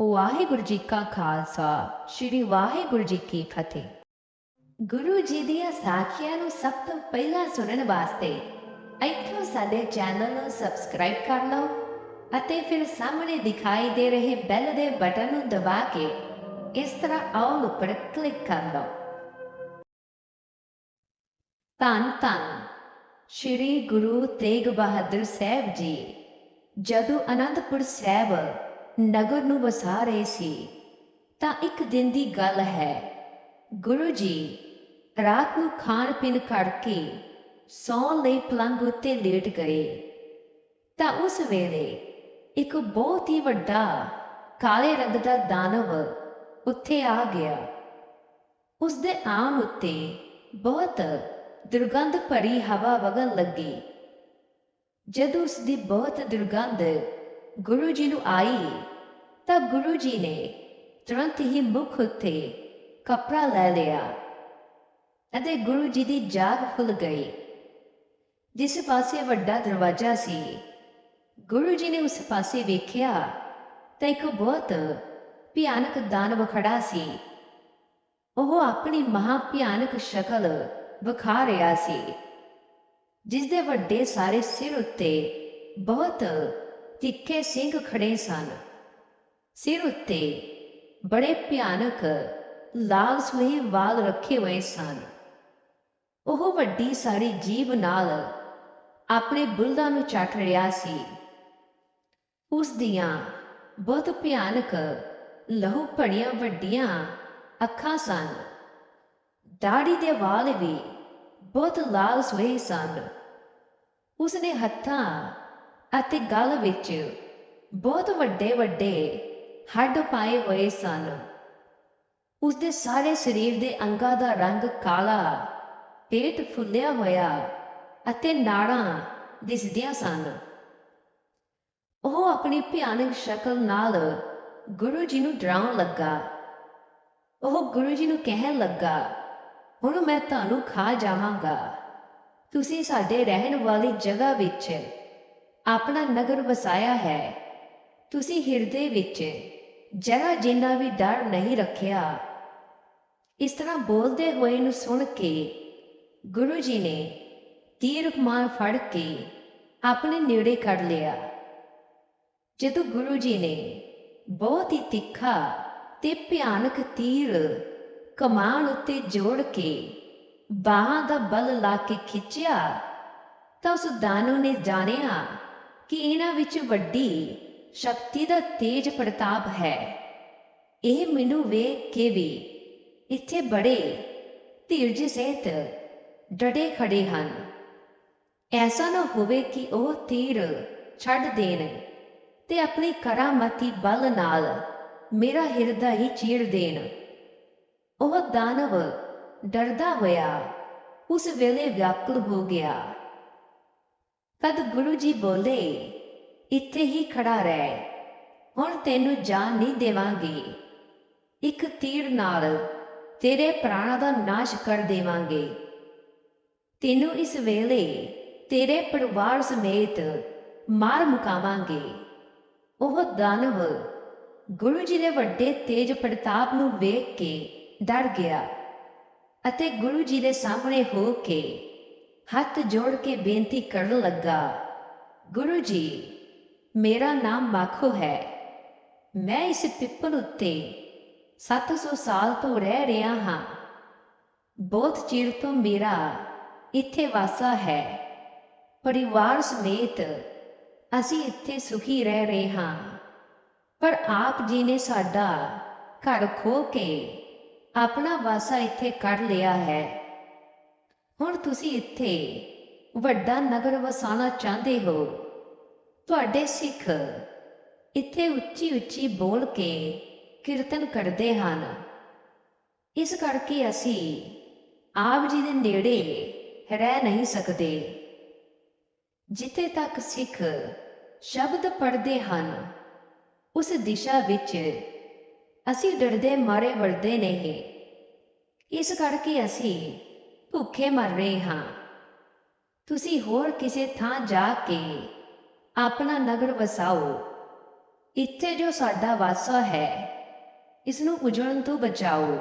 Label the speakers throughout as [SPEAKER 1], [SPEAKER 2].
[SPEAKER 1] ਵਾਹਿਗੁਰੂ ਜੀ ਕਾ ਖਾਲਸਾ, ਸ੍ਰੀ ਵਾਹਿਗੁਰੂ ਜੀ ਕੀ ਫਤਿਹ। ਗੁਰੂ ਜੀ ਦੀਆਂ ਸਾਖੀਆਂ ਨੂੰ ਸਭ ਤੋਂ ਪਹਿਲਾਂ ਸੁਣਨ ਵਾਸਤੇ ਇੱਥੋਂ ਸਾਡੇ ਚੈਨਲ ਨੂੰ ਸਬਸਕ੍ਰਾਈਬ ਕਰ ਲਓ ਅਤੇ ਫਿਰ ਸਾਹਮਣੇ ਦਿਖਾਈ ਦੇ ਰਹੇ ਬੈਲ ਦੇ ਬਟਨ ਨੂੰ ਦਬਾ ਕੇ ਇਸ ਤਰ੍ਹਾਂ ਆਲ ਉੱਪਰ ਕਲਿੱਕ ਕਰ ਲਓ। ਧੰਨ ਧੰਨ। ਸ਼੍ਰੀ ਗੁਰੂ ਤੇਗ ਬਹਾਦਰ ਸਾਹਿਬ ਜੀ, ਜਦੋਂ ਅਨੰਦਪੁਰ ਸਾਹਿਬ ਨਗਰ ਨੂੰ ਵਸਾ ਰਹੇ ਸੀ। ਤਾਂ ਇੱਕ ਦਿਨ ਦੀ ਗੱਲ ਹੈ, ਗੁਰੂ ਜੀ, ਰਾਤ ਨੂੰ ਖਾਣ ਪੀਣ ਕਰਕੇ ਸੌਣ ਲਈ ਪਲੰਗ ਉੱਤੇ ਲੇਟ ਗਏ। ਤਾਂ ਉਸ ਵੇਲੇ ਇੱਕ ਬਹੁਤ ਹੀ ਵੱਡਾ ਕਾਲੇ ਰੰਗ ਦਾ ਦਾਨਵ ਉੱਥੇ ਆ ਗਿਆ। ਉਸ ਦੇ ਆਉਣ ਉੱਤੇ ਬਹੁਤ ਦੁਰਗੰਧ ਭਰੀ ਹਵਾ ਵਗਣ ਲੱਗੀ। ਜਦੋਂ ਉਸ ਦੀ ਬਹੁਤ ਦੁਰਗੰਧ ਗੁਰੂ ਜੀ ਨੂੰ ਆਈ, ਤਾਂ ਗੁਰੂ ਜੀ ਨੇ ਤੁਰੰਤ ਹੀ ਮੁਖ ਉੱਤੇ ਕਪੜਾ ਲੈ ਲਿਆ ਅਤੇ ਗੁਰੂ ਜੀ ਦੀ ਜਾਗ ਖੁੱਲ ਗਈ। ਜਿਸ ਪਾਸੇ ਵੱਡਾ ਦਰਵਾਜ਼ਾ ਸੀ ਗੁਰੂ ਜੀ ਨੇ ਉਸ ਪਾਸੇ ਵੇਖਿਆ ਤਾਂ ਇੱਕ ਬਹੁਤ ਭਿਆਨਕ ਦਾਨਵ ਖੜਾ ਸੀ। ਉਹ ਆਪਣੀ ਮਹਾ ਭਿਆਨਕ ਸ਼ਕਲ ਵਿਖਾ ਰਿਹਾ ਸੀ ਜਿਸ ਦੇ ਵੱਡੇ ਸਾਰੇ ਸਿਰ ਉੱਤੇ ਬਹੁਤ ਤਿੱਖੇ ਸਿੰਘ ਖੜੇ ਸਨ। ਸਿਰ ਉੱਤੇ ਬੜੇ ਭਿਆਨਕ ਲਾਲ ਸੁਹੇ ਵਾਲ ਰੱਖੇ ਹੋਏ ਸਨ। ਉਹ ਵੱਡੀ ਸਾਰੀ ਜੀਭ ਨਾਲ ਆਪਣੇ ਬੁੱਲਾਂ ਨੂੰ ਚੱਟ ਰਿਹਾ ਸੀ। ਉਸ ਦੀਆਂ ਬਹੁਤ ਭਿਆਨਕ ਲਹੂ ਭੜੀਆਂ ਵੱਡੀਆਂ ਅੱਖਾਂ ਸਨ। ਦਾੜੀ ਦੇ ਵਾਲ ਵੀ ਬਹੁਤ ਲਾਲ ਸੁਹੇ ਸਨ। ਉਸਨੇ ਹੱਥਾਂ ਅਤੇ ਗਲ ਵਿੱਚ ਬਹੁਤ ਵੱਡੇ ਵੱਡੇ ਹੱਡ ਪਾਏ ਹੋਏ ਸਨ। ਉਸਦੇ ਸਾਰੇ ਸਰੀਰ ਦੇ ਅੰਗਾਂ ਦਾ ਰੰਗ ਕਾਲਾ, ਪੇਟ ਫੁੱਲਿਆ ਹੋਇਆ ਅਤੇ ਨਾੜਾਂ ਦਿਸਦੀਆਂ ਸਨ। ਉਹ ਆਪਣੀ ਭਿਆਨਕ ਸ਼ਕਲ ਨਾਲ ਗੁਰੂ ਜੀ ਨੂੰ ਡਰਾਉਣ ਲੱਗਾ। ਉਹ ਗੁਰੂ ਜੀ ਨੂੰ ਕਹਿਣ ਲੱਗਾ, ਹੁਣ ਮੈਂ ਤੁਹਾਨੂੰ ਖਾ ਜਾਵਾਂਗਾ। ਤੁਸੀਂ ਸਾਡੇ ਰਹਿਣ ਵਾਲੀ ਜਗ੍ਹਾ ਵਿੱਚ ਆਪਣਾ ਨਗਰ ਵਸਾਇਆ ਹੈ। ਤੁਸੀਂ ਹਿਰਦੇ ਵਿੱਚ ਜਰਾ ਜਿੰਨਾ ਵੀ ਡਰ ਨਹੀਂ ਰੱਖਿਆ। ਇਸ ਤਰ੍ਹਾਂ ਬੋਲਦੇ ਹੋਏ ਨੂੰ ਸੁਣ ਕੇ ਗੁਰੂ ਜੀ ਨੇ ਤੀਰ ਕਮਾਨ ਫੜ ਕੇ ਆਪਣੇ ਨੇੜੇ ਕਰ ਲਿਆ। ਜਦੋਂ ਗੁਰੂ ਜੀ ਨੇ ਬਹੁਤ ਹੀ ਤਿੱਖਾ ਤੇ ਭਿਆਨਕ ਤੀਰ ਕਮਾਨ ਉੱਤੇ ਜੋੜ ਕੇ ਬਾਹਾਂ ਦਾ ਬਲ ਲਾ ਕੇ ਖਿੱਚਿਆ, ਤਾਂ ਉਸ ਦਾਨੂ ਨੇ ਜਾਣਿਆ ਕਿ ਇਹਨਾਂ ਵਿੱਚ ਵੱਡੀ ਸ਼ਕਤੀ ਦਾ ਤੇਜ ਪ੍ਰਤਾਪ ਹੈ। ਇਹ ਮੈਨੂੰ ਵੇਖ ਕੇ ਵੀ ਇੱਥੇ ਬੜੇ ਧੀਰਜ ਸਹਿਤ ਡਟੇ ਖੜੇ ਹਨ। ਐਸਾ ਨਾ ਹੋਵੇ ਕਿ ਉਹ ਤੀਰ ਛੱਡ ਦੇਣ ਤੇ ਆਪਣੀ ਕਰਾਮਤੀ ਬਲ ਨਾਲ ਮੇਰਾ ਹਿਰਦਾ ਹੀ ਚੀਰ ਦੇਣ। ਉਹ ਦਾਨਵ ਡਰਦਾ ਹੋਇਆ ਉਸ ਵੇਲੇ ਵਿਆਕੁਲ ਹੋ ਗਿਆ। ਤਦ ਗੁਰੂ ਜੀ ਬੋਲੇ, ਇੱਥੇ ਹੀ ਖੜਾ ਰਹਿ, ਹੁਣ ਤੈਨੂੰ ਜਾਨ ਨਹੀਂ ਦੇਵਾਂਗੇ। ਇੱਕ ਤੀਰ ਨਾਲ ਤੇਰੇ ਪ੍ਰਾਣਾਂ ਦਾ ਨਾਸ਼ ਕਰ ਦੇਵਾਂਗੇ। ਤੈਨੂੰ ਇਸ ਵੇਲੇ ਤੇਰੇ ਪਰਿਵਾਰ ਸਮੇਤ ਮਾਰ ਮੁਕਾਵਾਂਗੇ। ਉਹ ਦਾਨਵ ਗੁਰੂ ਜੀ ਦੇ ਵੱਡੇ ਤੇਜ ਪ੍ਰਤਾਪ ਨੂੰ ਵੇਖ ਕੇ ਡਰ ਗਿਆ ਅਤੇ ਗੁਰੂ ਜੀ ਦੇ ਸਾਹਮਣੇ ਹੋ ਕੇ ਹੱਥ ਜੋੜ ਕੇ ਬੇਨਤੀ ਕਰਨ ਲੱਗਾ ਗੁਰੂ ਜੀ ਮੇਰਾ ਨਾਮ ਮਾਖੋ ਹੈ। ਮੈਂ ਇਸ ਪਿੱਪਲ ਉੱਤੇ 700 ਸਾਲ ਤੋਂ ਰਹਿ ਰਿਹਾ ਹਾਂ। ਬਹੁਤ ਚਿਰ ਤੋਂ ਮੇਰਾ ਇੱਥੇ ਵਾਸਾ ਹੈ। ਪਰਿਵਾਰ ਸਮੇਤ ਅਸੀਂ ਇੱਥੇ ਸੁਖੀ ਰਹਿ ਰਹੇ ਹਾਂ। ਪਰ ਆਪ ਜੀ ਨੇ ਸਾਡਾ ਘਰ ਖੋ ਕੇ ਆਪਣਾ ਵਾਸਾ ਇੱਥੇ ਕਰ ਲਿਆ ਹੈ। ਹੁਣ ਤੁਸੀਂ ਇੱਥੇ ਵੱਡਾ ਨਗਰ ਵਸਾਉਣਾ ਚਾਹੁੰਦੇ ਹੋ। ਤੁਹਾਡੇ ਸਿੱਖ ਇੱਥੇ ਉੱਚੀ ਉੱਚੀ ਬੋਲ ਕੇ ਕੀਰਤਨ ਕਰਦੇ ਹਨ। ਇਸ ਕਰਕੇ ਅਸੀਂ ਆਪ ਜੀ ਦੇ ਨੇੜੇ ਰਹਿ ਨਹੀਂ ਸਕਦੇ। ਜਿੱਥੇ ਤੱਕ ਸਿੱਖ ਸ਼ਬਦ ਪੜ੍ਹਦੇ ਹਨ, ਉਸ ਦਿਸ਼ਾ ਵਿੱਚ ਅਸੀਂ ਡਰਦੇ ਮਾਰੇ ਵਰਦੇ ਨਹੀਂ। ਇਸ ਕਰਕੇ ਅਸੀਂ ਭੁੱਖੇ ਮਰ ਰਹੇ ਹਾਂ। ਤੁਸੀਂ ਹੋਰ ਕਿਸੇ ਥਾਂ ਜਾ ਕੇ ਆਪਣਾ ਨਗਰ ਵਸਾਓ। ਇੱਥੇ ਜੋ ਸਾਡਾ ਵਾਸਾ ਹੈ ਇਸ ਨੂੰ ਉਜੜਨ ਤੋਂ ਬਚਾਓ।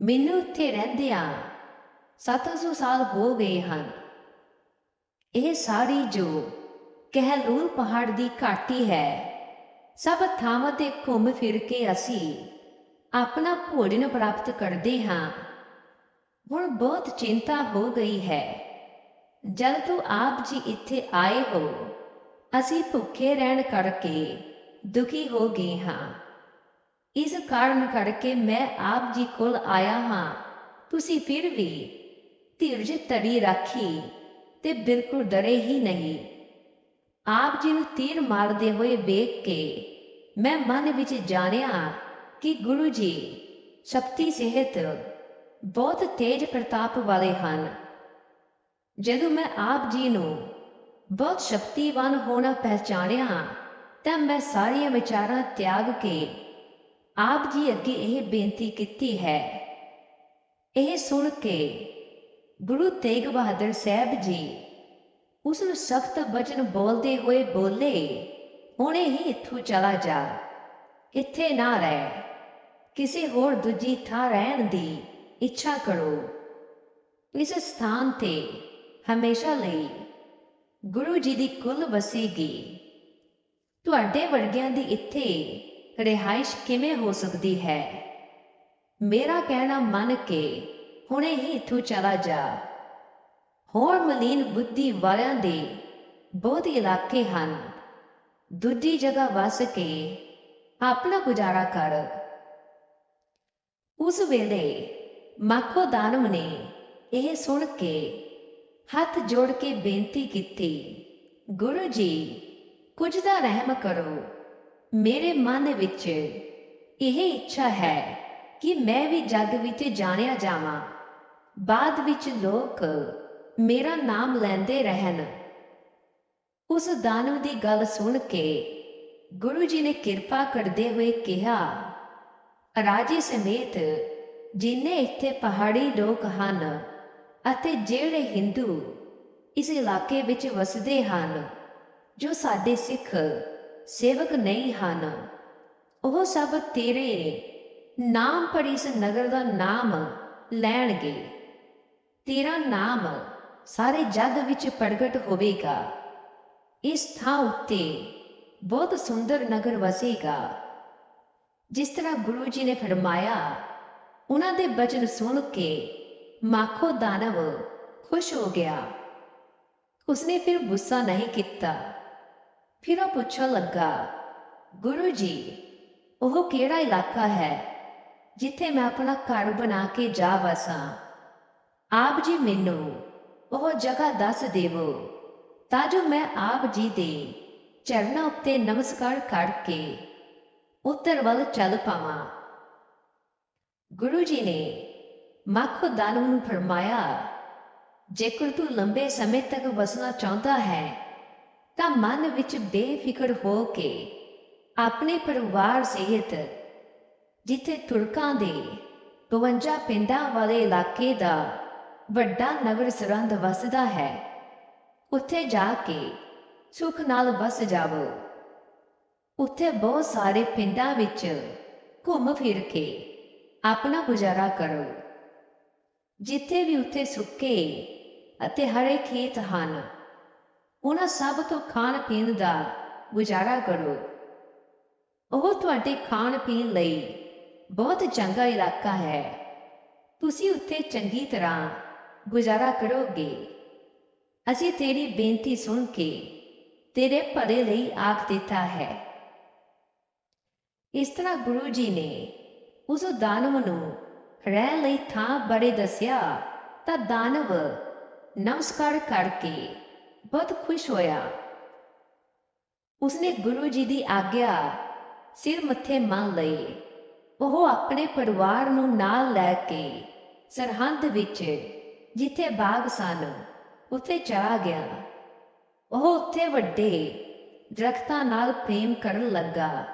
[SPEAKER 1] ਮੈਨੂੰ ਇੱਥੇ ਰਹਿੰਦਿਆਂ 700 ਸਾਲ ਹੋ ਗਏ ਹਨ। ਇਹ ਸਾਰੀ ਜੋ ਕਹਿਲੂਰ ਪਹਾੜ ਦੀ ਘਾਟੀ ਹੈ, ਸਭ ਥਾਵਾਂ ਤੇ ਘੁੰਮ ਫਿਰ ਕੇ ਅਸੀਂ ਆਪਣਾ ਭੋਜਨ ਪ੍ਰਾਪਤ ਕਰਦੇ ਹਾਂ। ਹੁਣ ਬਹੁਤ ਚਿੰਤਾ ਹੋ ਗਈ ਹੈ। ਜਦ ਤੋਂ ਆਪ ਜੀ ਇੱਥੇ ਆਏ ਹੋ, ਅਸੀਂ ਭੁੱਖੇ ਰਹਿਣ ਕਰਕੇ ਦੁਖੀ ਹੋ ਗਏ ਹਾਂ। ਇਸ ਕਾਰਨ ਕਰਕੇ ਮੈਂ ਆਪ ਜੀ ਕੋਲ ਆਇਆ ਹਾਂ। ਤੁਸੀਂ ਫਿਰ ਵੀ ਧੀਰਜ ਤੜੀ ਰੱਖੀ ਤੇ ਬਿਲਕੁਲ ਡਰੇ ਹੀ ਨਹੀਂ। ਆਪ ਜੀ ਨੂੰ ਤੀਰ ਮਾਰਦੇ ਹੋਏ ਵੇਖ ਕੇ ਮੈਂ ਮਨ ਵਿੱਚ ਜਾਣਿਆ ਕਿ ਗੁਰੂ ਜੀ, ਸ਼ਕਤੀ ਸਿਹਤ ਬਹੁਤ ਤੇਜ ਪ੍ਰਤਾਪ ਵਾਲੇ ਹਨ। ਜਦੋਂ ਮੈਂ ਆਪ ਜੀ ਨੂੰ ਬਹੁਤ ਸ਼ਕਤੀਵਾਨ ਹੋਣਾ ਪਹਿਚਾਣਿਆ, ਤਾਂ ਮੈਂ ਸਾਰੀਆਂ ਵਿਚਾਰਾਂ ਤਿਆਗ ਕੇ ਆਪ ਜੀ ਅੱਗੇ ਇਹ ਬੇਨਤੀ ਕੀਤੀ ਹੈ। ਇਹ ਸੁਣ ਕੇ ਗੁਰੂ ਤੇਗ ਬਹਾਦਰ ਸਾਹਿਬ ਜੀ ਉਸ ਨੂੰ ਸਖਤ ਬਚਨ ਬੋਲਦੇ ਹੋਏ ਬੋਲੇ, ਹੁਣੇ ਹੀ ਇੱਥੋਂ ਚਲਾ ਜਾ। ਇੱਥੇ ਨਾ ਰਹਿ। ਕਿਸੇ ਹੋਰ ਦੂਜੀ ਥਾਂ ਰਹਿਣ ਦੀ ਇੱਛਾ ਕਰੋ। ਇਸ ਸਥਾਨ ਤੇ ਹਮੇਸ਼ਾ ਲਈ ਗੁਰੂ ਜੀ ਦੀ ਕੁਲ ਵਸੇਗੀ। ਤੁਹਾਡੇ ਵਰਗਿਆਂ ਦੀ ਇੱਥੇ ਰਿਹਾਇਸ਼ ਕਿਵੇਂ ਹੋ ਸਕਦੀ ਹੈ? ਮੇਰਾ ਕਹਿਣਾ ਮੰਨ ਕੇ ਹੁਣੇ ਹੀ ਇੱਥੋਂ ਚਲਾ ਜਾ। ਹੋਰ ਮਲੀਨ ਬੁੱਧੀ ਵਾਲਿਆਂ ਦੇ ਬਹੁਤ ਇਲਾਕੇ ਹਨ। ਦੂਜੀ ਜਗ੍ਹਾ ਵਸ ਕੇ ਆਪਣਾ ਗੁਜ਼ਾਰਾ ਕਰ। ਉਸ ਵੇਲੇ ਮਾਖੋ ਦਾਨਵ ਨੇ ਇਹ ਸੁਣ ਕੇ ਹੱਥ ਜੋੜ ਕੇ ਬੇਨਤੀ ਕੀਤੀ, ਗੁਰੂ ਜੀ, ਕੁਝ ਦਾ ਰਹਿਮ ਕਰੋ। ਮੇਰੇ ਮਨ ਵਿੱਚ ਇਹ ਇੱਛਾ ਹੈ ਕਿ ਮੈਂ ਵੀ ਜੱਗ ਵਿੱਚ ਜਾਣਿਆ ਜਾਵਾਂ। ਬਾਅਦ ਵਿੱਚ ਲੋਕ ਮੇਰਾ ਨਾਮ ਲੈਂਦੇ ਰਹਿਣ। ਉਸ ਦਾਨਵ ਦੀ ਗੱਲ ਸੁਣ ਕੇ ਗੁਰੂ ਜੀ ਨੇ ਕਿਰਪਾ ਕਰਦੇ ਹੋਏ ਕਿਹਾ, ਰਾਜੇ ਸਮੇਤ ਜਿੰਨੇ ਇੱਥੇ ਪਹਾੜੀ ਲੋਕ ਹਨ ਅਤੇ ਜਿਹੜੇ ਹਿੰਦੂ ਇਸ ਇਲਾਕੇ ਵਿੱਚ ਵਸਦੇ ਹਨ, ਜੋ ਸਾਡੇ ਸਿੱਖ ਸੇਵਕ ਨਹੀਂ ਹਨ, ਉਹ ਸਭ ਤੇਰੇ ਨਾਮ ਪਰ ਇਸ ਨਗਰ ਦਾ ਨਾਮ ਲੈਣਗੇ। ਤੇਰਾ ਨਾਮ ਸਾਰੇ ਜੱਗ ਵਿੱਚ ਪ੍ਰਗਟ ਹੋਵੇਗਾ। ਇਸ ਥਾਂ ਉੱਤੇ ਬਹੁਤ ਸੁੰਦਰ ਨਗਰ ਵਸੇਗਾ, ਜਿਸ ਤਰ੍ਹਾਂ ਗੁਰੂ ਜੀ ਨੇ ਫਰਮਾਇਆ ਉਹਨਾਂ ਦੇ ਬਚਨ ਸੁਣ ਕੇ ਮਾਖੋ ਦਾਨਵ ਖੁਸ਼ ਹੋ ਗਿਆ। ਉਸਨੇ ਫਿਰ ਗੁੱਸਾ ਨਹੀਂ ਕੀਤਾ। ਫਿਰ ਉਹ ਪੁੱਛਣ ਲੱਗਾ, ਗੁਰੂ ਜੀ, ਉਹ ਕਿਹੜਾ ਇਲਾਕਾ ਹੈ ਜਿੱਥੇ ਮੈਂ ਆਪਣਾ ਘਰ ਬਣਾ ਕੇ ਜਾ ਵਸਾਂ? ਆਪ ਜੀ ਮੈਨੂੰ ਉਹ ਜਗ੍ਹਾ ਦੱਸ ਦੇਵੋ, ਤਾਂ ਜੋ ਮੈਂ ਆਪ ਜੀ ਦੇ ਚਰਨਾਂ ਉੱਤੇ ਨਮਸਕਾਰ ਕਰਕੇ ਉੱਤਰ ਵੱਲ ਚੱਲ ਪਾਵਾਂ। ਗੁਰੂ ਜੀ ਨੇ ਮੱਖ ਦਾਨੂ ਨੂੰ ਫਰਮਾਇਆ ਜੇਕਰ ਤੂੰ ਲੰਬੇ ਸਮੇਂ ਤੱਕ ਵਸਣਾ ਚਾਹੁੰਦਾ ਹੈ ਤਾਂ ਮਨ ਵਿੱਚ ਬੇਫਿਕਰ ਹੋ ਕੇ ਆਪਣੇ ਪਰਿਵਾਰ ਸਹਿਤ ਜਿੱਥੇ ਤੁਰਕਾਂ ਦੇ 52 ਪਿੰਡਾਂ ਵਾਲੇ ਇਲਾਕੇ ਦਾ ਵੱਡਾ ਨਗਰ ਸਰੰਦ ਵਸਦਾ ਹੈ ਉੱਥੇ ਜਾ ਕੇ ਸੁਖ ਨਾਲ ਵਸ ਜਾਵੋ ਉੱਥੇ ਬਹੁਤ ਸਾਰੇ ਪਿੰਡਾਂ ਵਿੱਚ ਘੁੰਮ ਫਿਰ ਕੇ ਆਪਣਾ ਗੁਜ਼ਾਰਾ ਕਰੋ। ਜਿੱਥੇ ਵੀ ਉੱਥੇ ਸੁੱਕੇ ਅਤੇ ਹਰੇ ਖੇਤ ਹਨ, ਉਹਨਾਂ ਸਭ ਤੋਂ ਖਾਣ ਪੀਣ ਦਾ ਗੁਜ਼ਾਰਾ ਕਰੋ। ਉਹ ਤੁਹਾਡੇ ਖਾਣ ਪੀਣ ਲਈ ਬਹੁਤ ਚੰਗਾ ਇਲਾਕਾ ਹੈ। ਤੁਸੀਂ ਉੱਥੇ ਚੰਗੀ ਤਰ੍ਹਾਂ ਗੁਜ਼ਾਰਾ ਕਰੋਗੇ। ਅਸੀਂ ਤੇਰੀ ਬੇਨਤੀ ਸੁਣ ਕੇ ਤੇਰੇ ਭਲੇ ਲਈ ਆਖ ਦਿੱਤਾ ਹੈ। ਇਸ ਤਰ੍ਹਾਂ ਗੁਰੂ ਜੀ ਨੇ ਉਸ ਦਾਨਵ ਨੂੰ ਰਹਿਣ ਲਈ ਥਾਂ ਬੜੇ ਦੱਸਿਆ, ਤਾਂ ਦਾਨਵ ਨਮਸਕਾਰ ਕਰਕੇ ਬਹੁਤ ਖੁਸ਼ ਹੋਇਆ। ਉਸਨੇ ਗੁਰੂ ਜੀ ਦੀ ਆਗਿਆ ਸਿਰ ਮੱਥੇ ਮੰਨ ਲਈ। ਉਹ ਆਪਣੇ ਪਰਿਵਾਰ ਨੂੰ ਨਾਲ ਲੈ ਕੇ ਸਰਹੰਦ ਵਿੱਚ, ਜਿੱਥੇ ਬਾਗ ਸਨ, ਉੱਥੇ ਚਲਾ ਗਿਆ। ਉਹ ਉੱਥੇ ਵੱਡੇ ਦਰਖਤਾਂ ਨਾਲ ਪ੍ਰੇਮ ਕਰਨ ਲੱਗਾ।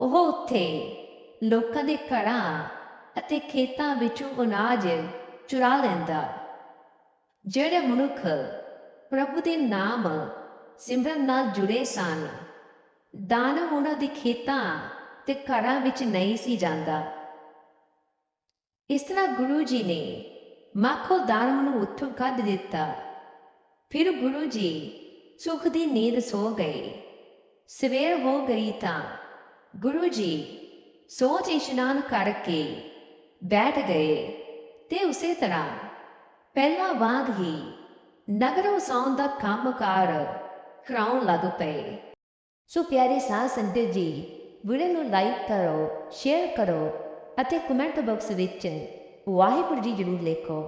[SPEAKER 1] ਉਹ ਉੱਥੇ ਲੋਕਾਂ ਦੇ ਘਰਾਂ ਅਤੇ ਖੇਤਾਂ ਵਿੱਚੋਂ ਅਨਾਜ ਚੁਰਾ ਲੈਂਦਾ। ਜਿਹੜੇ ਮਨੁੱਖ ਪ੍ਰਭੂ ਦੇ ਨਾਮ ਸਿਮਰਨ ਨਾਲ ਜੁੜੇ ਸਨ, ਦਾਨ ਉਹਨਾਂ ਦੇ ਖੇਤਾਂ ਤੇ ਘਰਾਂ ਵਿੱਚ ਨਹੀਂ ਸੀ ਜਾਂਦਾ। ਇਸ ਤਰ੍ਹਾਂ ਗੁਰੂ ਜੀ ਨੇ ਮਾਖੋ ਦਾਨ ਨੂੰ ਉੱਥੋਂ ਕੱਢ ਦਿੱਤਾ। ਫਿਰ ਗੁਰੂ ਜੀ ਸੁਖ ਦੀ ਨੀਂਦ ਸੋ ਗਏ। ਸਵੇਰ ਹੋ ਗਈ ਤਾਂ ਗੁਰੂ ਜੀ ਸੋਚ ਇਸ਼ਨਾਨ ਕਰਕੇ ਬੈਠ ਗਏ ਤੇ ਉਸੇ ਤਰ੍ਹਾਂ ਪਹਿਲਾਂ ਵਾਂਗ ਹੀ ਨਗਰ ਵਸਾਉਣ ਦਾ ਕੰਮਕਾਰ ਕਰਾਉਣ ਲੱਗ ਪਏ ਸੋ ਪਿਆਰੇ ਸਾਧ ਸੰਗਤ ਜੀ ਵੀਡੀਓ ਨੂੰ ਲਾਈਕ ਕਰੋ ਸ਼ੇਅਰ ਕਰੋ ਅਤੇ ਕਮੈਂਟ ਬਾਕਸ ਵਿੱਚ ਵਾਹਿਗੁਰੂ ਜੀ ਜ਼ਰੂਰ ਲਿਖੋ